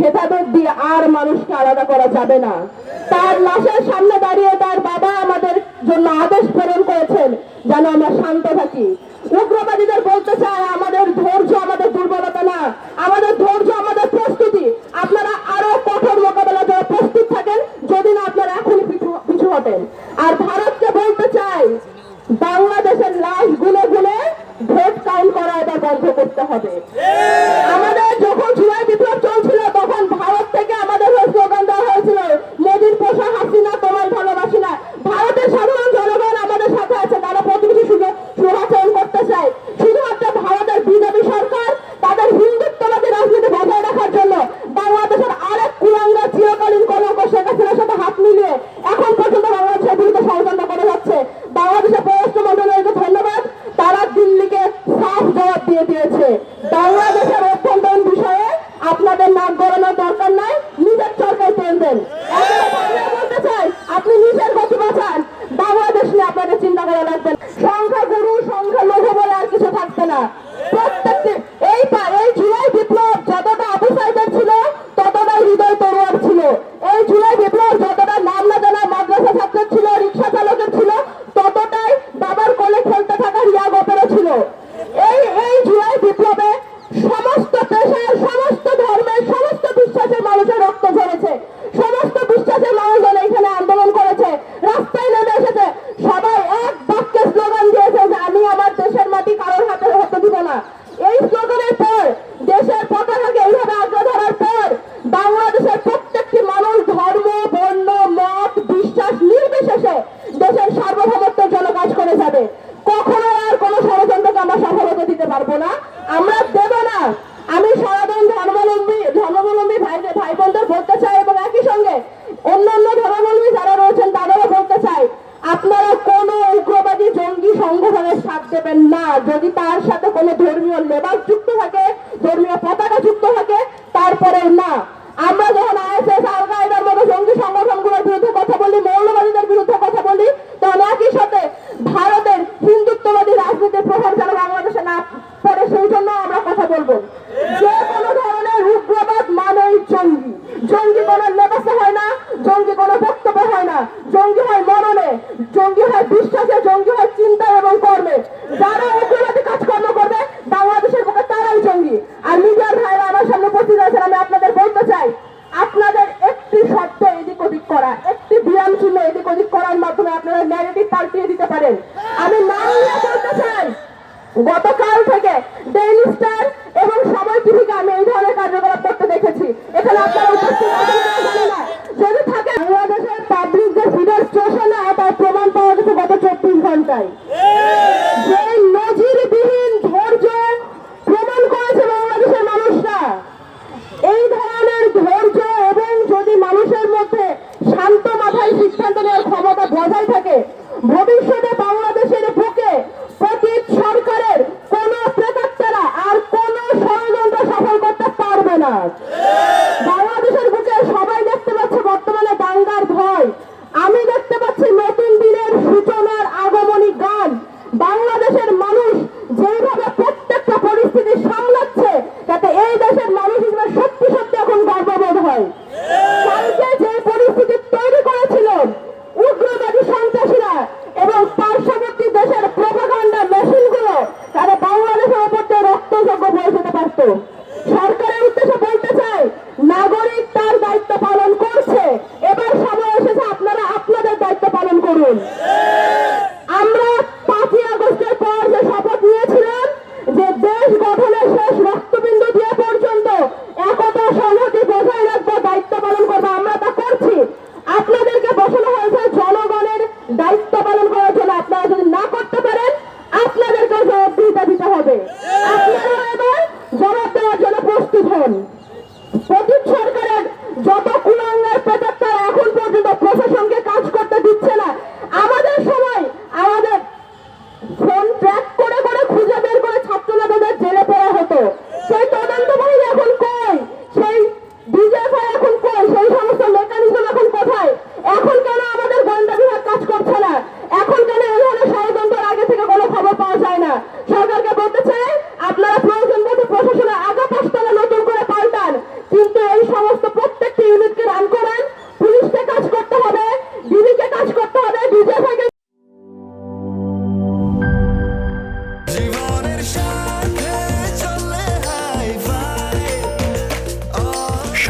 ভেদাভেদ দিয়ে আর মানুষকে আলাদা করা যাবে না। তার লাশের সামনে দাঁড়িয়ে তার বাবা আমাদের জন্য আদেশ প্রেরণ করেছেন, যেন আমরা শান্ত থাকি। উগ্রবাদীদের বলতে চায়, আমাদের ধৈর্য, আমাদের দুর্বলতা না। আমাদের ধৈর্য, আমাদের প্রস্তুতি। আপনারা আরও কঠোর মোকাবেলা দেওয়া প্রস্তুত থাকেন, যদি না আপনারা এখনই পিছু পিছু হটেন। আর ভারতকে বলতে চাই, বাংলাদেশের লাশ গুলে গুলে ভোট কাউন্ট করা এটা বন্ধ করতে হবে। বলেন যদি তার সাথে কোনো ধর্মীয় লেবাস যুক্ত থাকে ধর্মীয় পতাকা যুক্ত থাকে তারপরে না। গতকাল থেকে ডেইলি স্টার এবং সময় টিভিকে আমি এই ধরনের কার্যকলাপ করতে দেখেছি। এখানে আপনারা উপস্থিত যদি থাকে, বাংলাদেশের পাবলিক যে ফিডার স্টেশনে আবার প্রমাণ পাওয়া গেছে গত চব্বিশ ঘন্টায়। যে নজিরবিহীন ধৈর্য প্রমাণ করেছে বাংলাদেশের মানুষরা। এই ধরনের ধৈর্য এবং যদি মানুষের মধ্যে শান্ত মাথায় সিদ্ধান্ত নেওয়ার ক্ষমতা বজায় থাকে বাংলাদেশের বুকে সবাই দেখতে পাচ্ছে বর্তমানে দাঙ্গার ভয়। আমি দেখতে পাচ্ছি নতুন দিনের সূচনার আগমনী গান। বাংলাদেশের মানুষ যেইভাবে প্রত্যেকটা পরিস্থিতি সামলাচ্ছে, তাতে এই দেশের মানুষ হিসেবে সত্যি সত্যি এখন গর্ববোধ হয়। কালকে যে পরিস্থিতি তৈরি করেছিল, উগ্রবাদী সন্ত্রাসীরা এবং পার্শ্ববর্তী দেশের প্রভাকাণ্ডা মেশিনগুলো তারা বাংলাদেশের উপর রক্তযোগ্য বয়ে যেতে পারত। সরকার alone